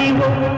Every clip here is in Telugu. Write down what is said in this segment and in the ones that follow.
అదివో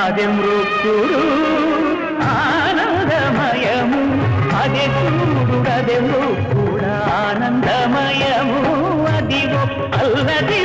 అదే మృత్యుడు ఆనందమయము అదే చూడు అదే మృత్యుడు ఆనందమయము అదివో అల్లది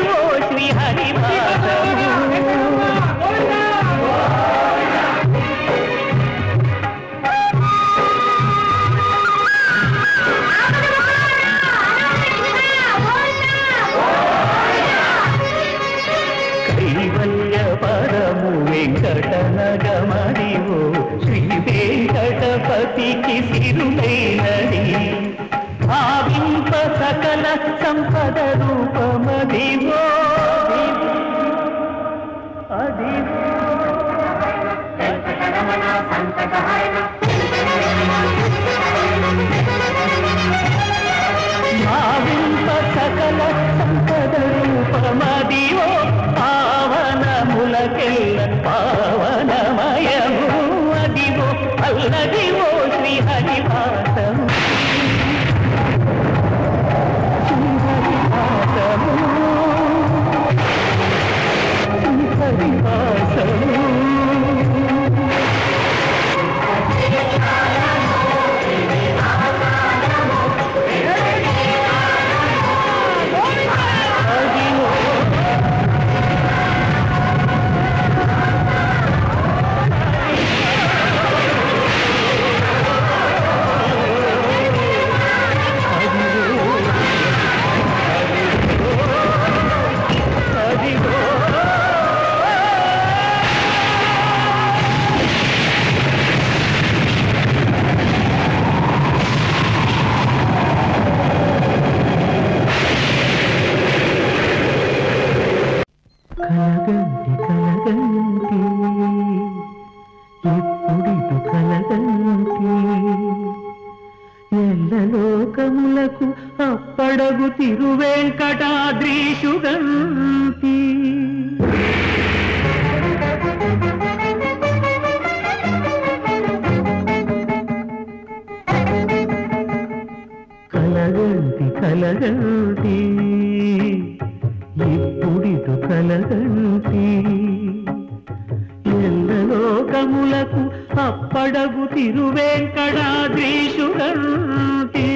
అప్పడగు తిరువెంకటాద్రీషుగంటి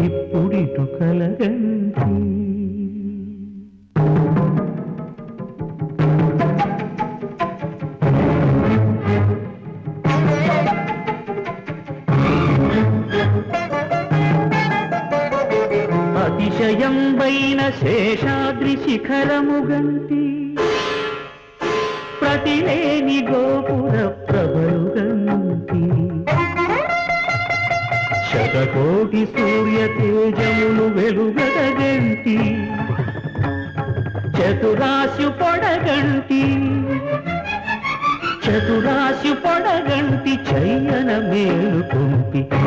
ఇప్పుడిటు కలగంటి అతిశయంబైన శేషాద్రి శిఖరము పొడగంటి చతురాశి పొడగంటి చయ్యన మేలు ఇప్పుడిటు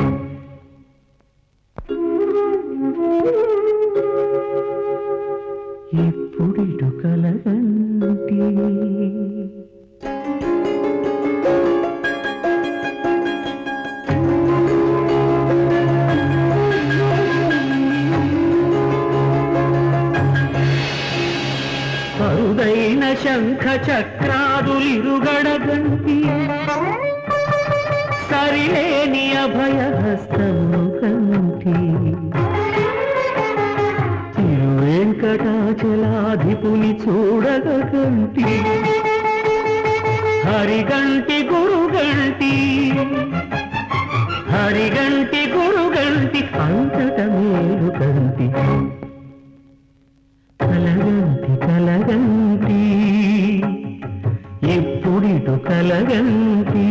శంఖ చక్రాదులిరుగడగంటి సరిలేని అభయహస్తము కంటి తిరువెంకటాచలాధిపుని చూడగంటి హరిగంటి గురుగంటి. హరిగంటి గురుగంటి అంతట మేలు కంటి కలగంటి కలగంటి. ఇటు కలగంతి.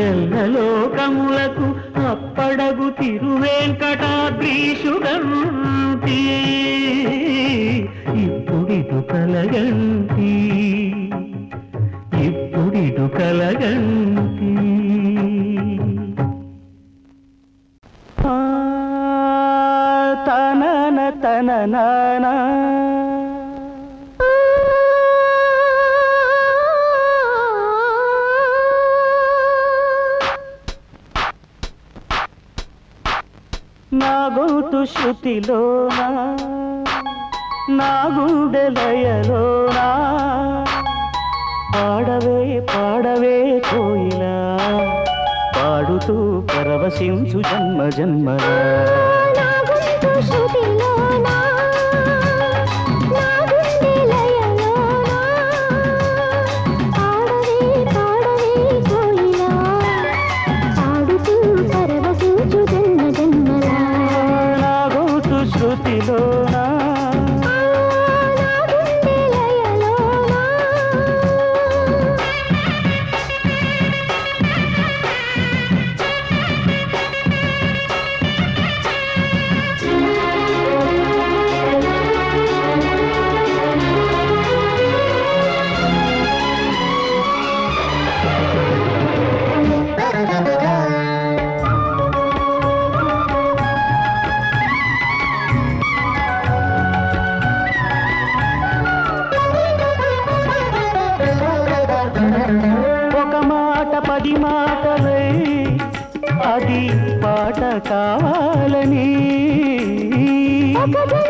ఎల్లలోకములకు అప్పడగు తిరువేంకటాద్రీషుగంతి. ఇప్పుడిటు కలగంతి. ఇప్పుడిటు కలగంతి. తన తన నా నాగోటు శృతిలో నా గుండెలయలోనా పాడవే పాడవే కోయిలా. పాడుతూ పరవశించు జన్మ జన్మలా.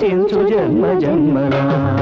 ఆశించు జన్మ జన్మరా.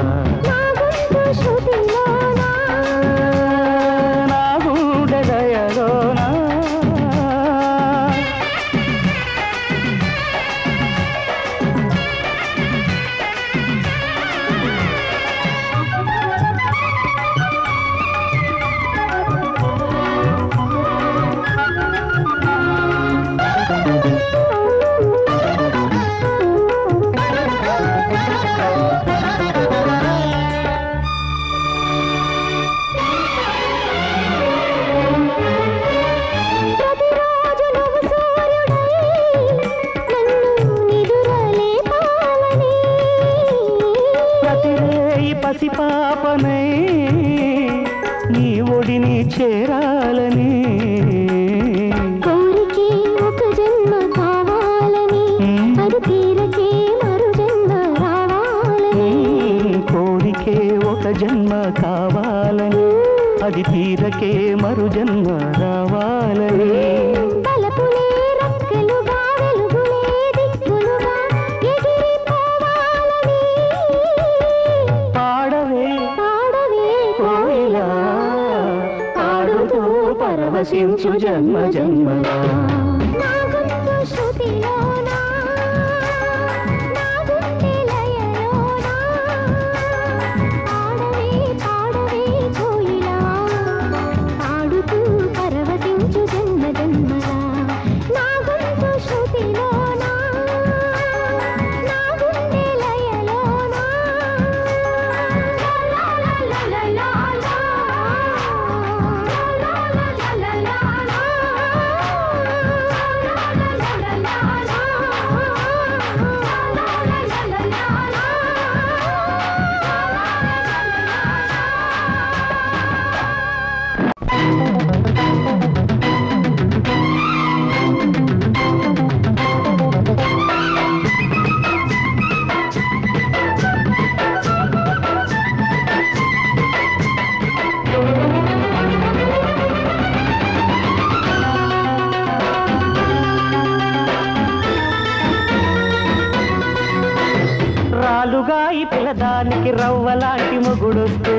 ఎప్పుడొస్తే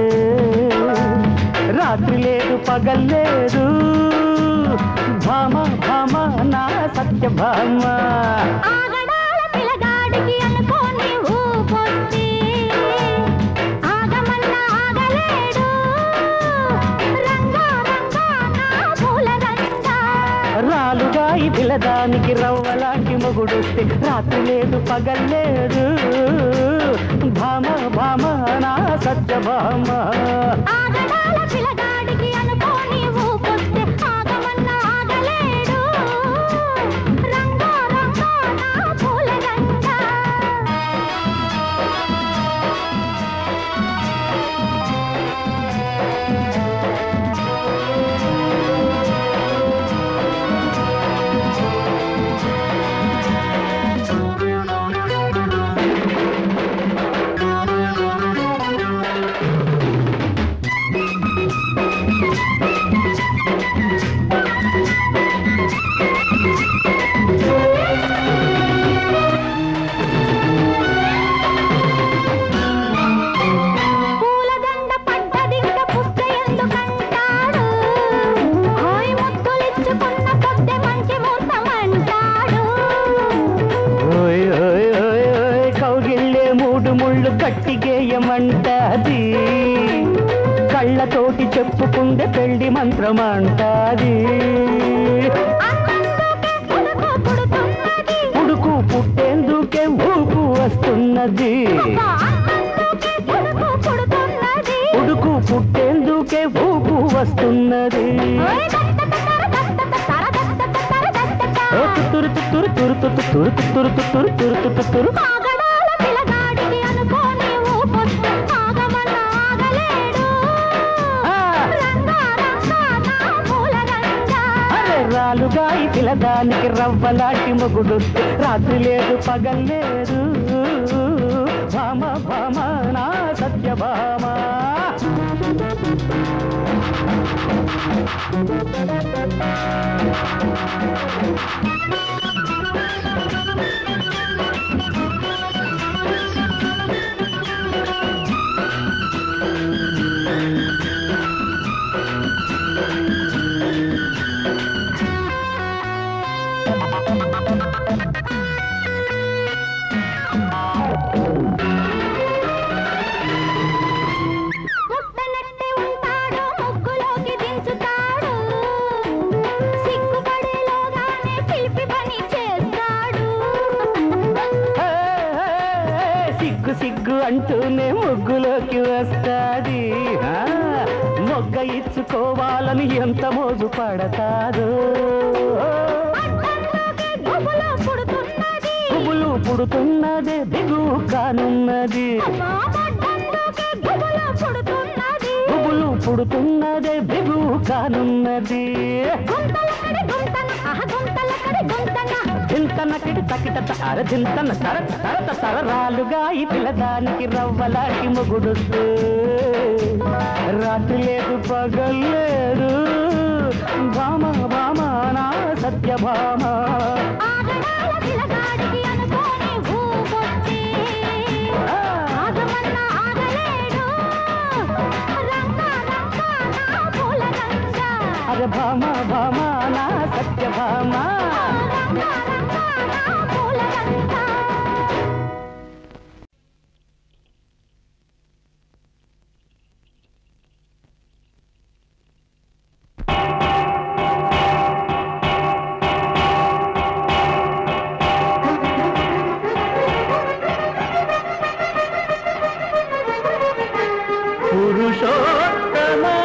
రాత్రి లేదు పగల్లేదు భామ భామ నా సత్య భామ. రాలుగాయి పిలదానికి రవ్వలాంటి మొగుడొస్తే రాత్రి లేదు పగల్లేదు भाम भाम सत्य भाम। కట్టిగేయమంటాది కళ్ళతోటి చెప్పుకుందే పెళ్ళి మంత్రమంటాది అన్నందుకే ఉడుకు పుట్టేందుకే ఊపు వస్తున్నది ఉడుకు పుట్టేందుకే ఊపు వస్తున్నది ఓయ్ దత్తతర దత్తతర దత్తతర దత్తత. ఓ తురు తురు తురు తురు తురు తురు తురు తురు తురు తురు రాలుగాయి పిలదానికి రవ్వలాంటి మొగుడు. రాత్రి లేదు పగల్లేదు భామ భామ నా సత్య భామ. సిగ్గు అంటూనే ముగ్గులోకి వస్తాది. మొగ్గ ఇచ్చుకోవాలని ఎంత మోజు పడతాదో. అడ్డంలోకి గుబులు పుడుతున్నది. పువ్వులు పుడుతున్నదే దిగువు కానున్నది. గుబులు పువ్వులు పుడుతున్నదే దిగువు కానున్నది. గుంతన చింతనకిడి తకిట తర చింతన తర తరత తరరాలుగా ఈ పిల్లదానికి రవ్వలాంటి మొగుడు రాత్రి లేదు పగల్లేదు భామ భామ నా సత్య புருஷோத்தமா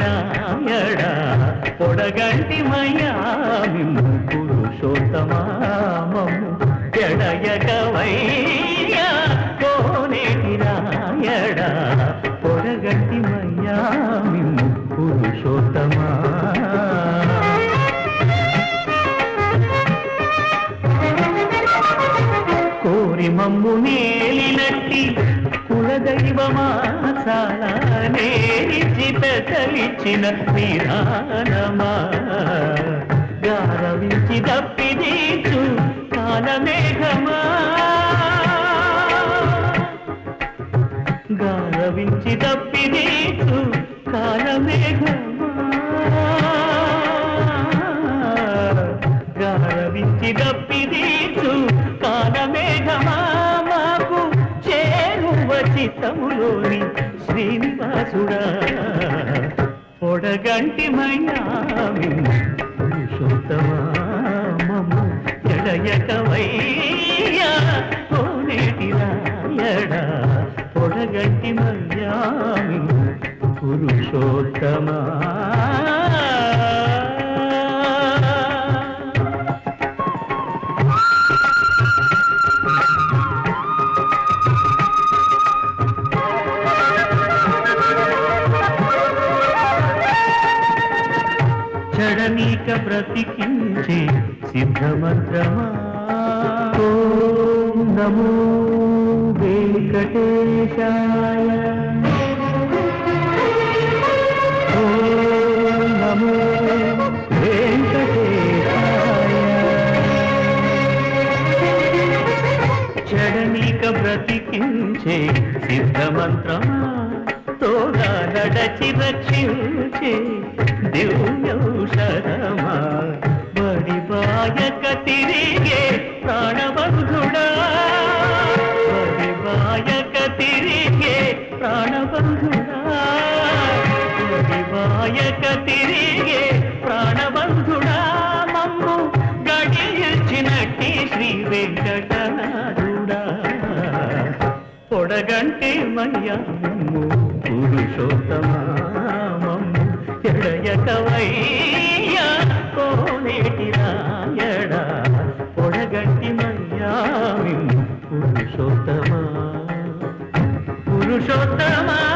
రాయడా పొడగంటి మయ్యా మిమ్ము ఎడయక వైర్య కోనేటి రాయడా పొడగంటి మయ్యా పురుషోత్తమా కోరి మమ్ము నేలినట్టి కులదైవమా. చాలా పెసలిచ్చిన పెద్దలిచ్చిన విధానమా గారవించి దప్పిదీచు కాలమేఘమా? గారవించి దప్పిదీచు కాలమేఘమా? గారవించి దప్పిదీచు కాలమేఘమా? మాకు చేరువ చిత్తములోని శ్రీనివాసుడా. పొడగంటి మయ్యామి పురుషోత్తమా మమ్ము ఎడయకవయ్యా కోనేటి రాయడా పొడగంటి మయామి పురుషోత్తమా. చడనీక బ్రతికించే సిద్ధమంత్రమా ఓం నమో వెంకటేశాయ. ఓం నమో వెంకటేశాయ. చడనీక బ్రతికించే సిద్ధమంత్రమా తోగా నడచి రక్షించే దివ్యౌషధమా బడి బాయక తిరిగే ప్రాణబంధుడా బడి బాయక తిరిగే ప్రాణబంధుడా బడి బాయక తిరిగే ప్రాణబంధుడా మమ్ము గడియచ్చినట్టి శ్రీ వెంకటనాథుడా. పొడగంటే మయ్యమ్ము పురుషోత్తమామమ్ము ఎడయకవయ్యా పురుషోత్తమా. పురుషోత్తమా.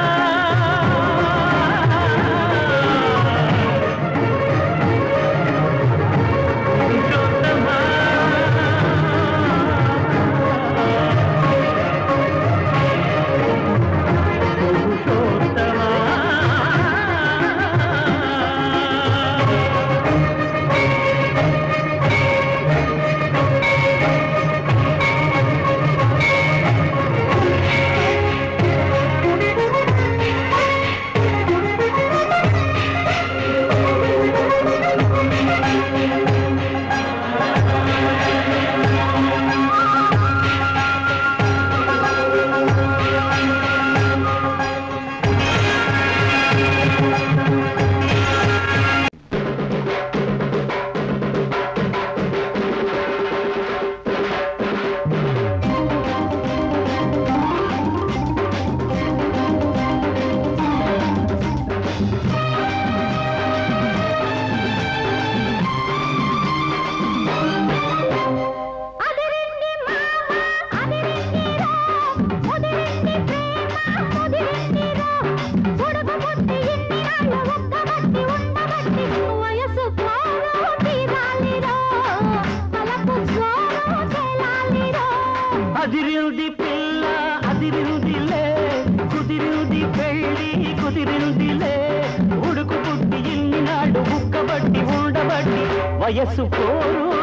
ఉండబట్టి పోరు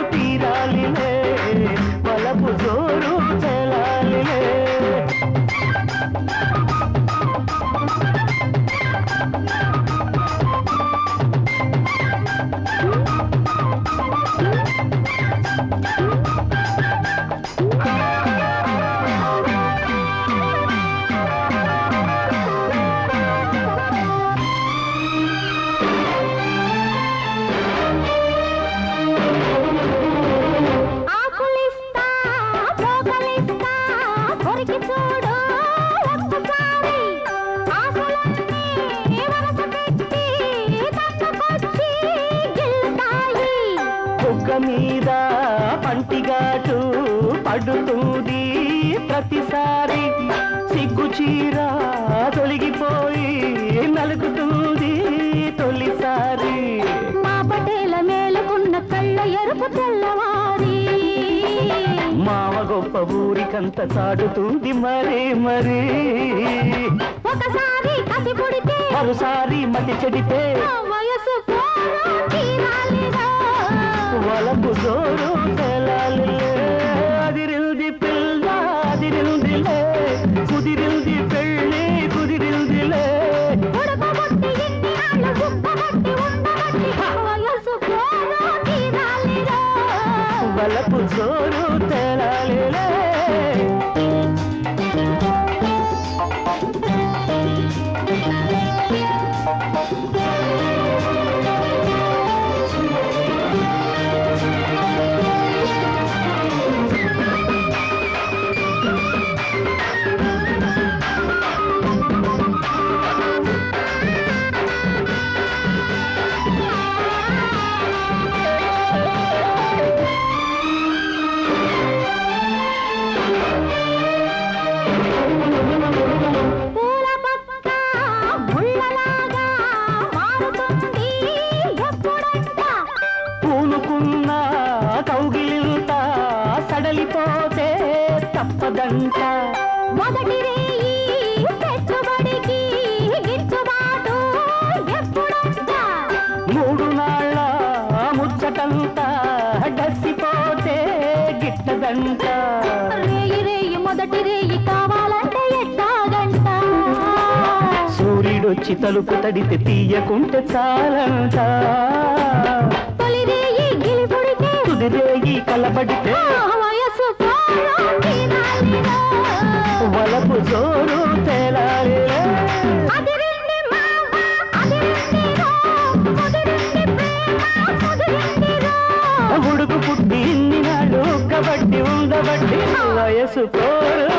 ఊరికంత చాటుతుంది మరే మరీ. ఒకసారి కసి పుడితే మరోసారి మతి చెడితే వయసు జోరు రేయి రేయి మొదటి రేయి కావాలంటే ఎట్టాగంట? సూర్యుడొచ్చి తలుపు తడితే తీయకుంటే చాలంట. తొలి రేయి గిలిపుడితే కుదిరేగి కలబడితే వయసు. వలపు జోరు తేలాలి. కాబట్టి వయసు కోరు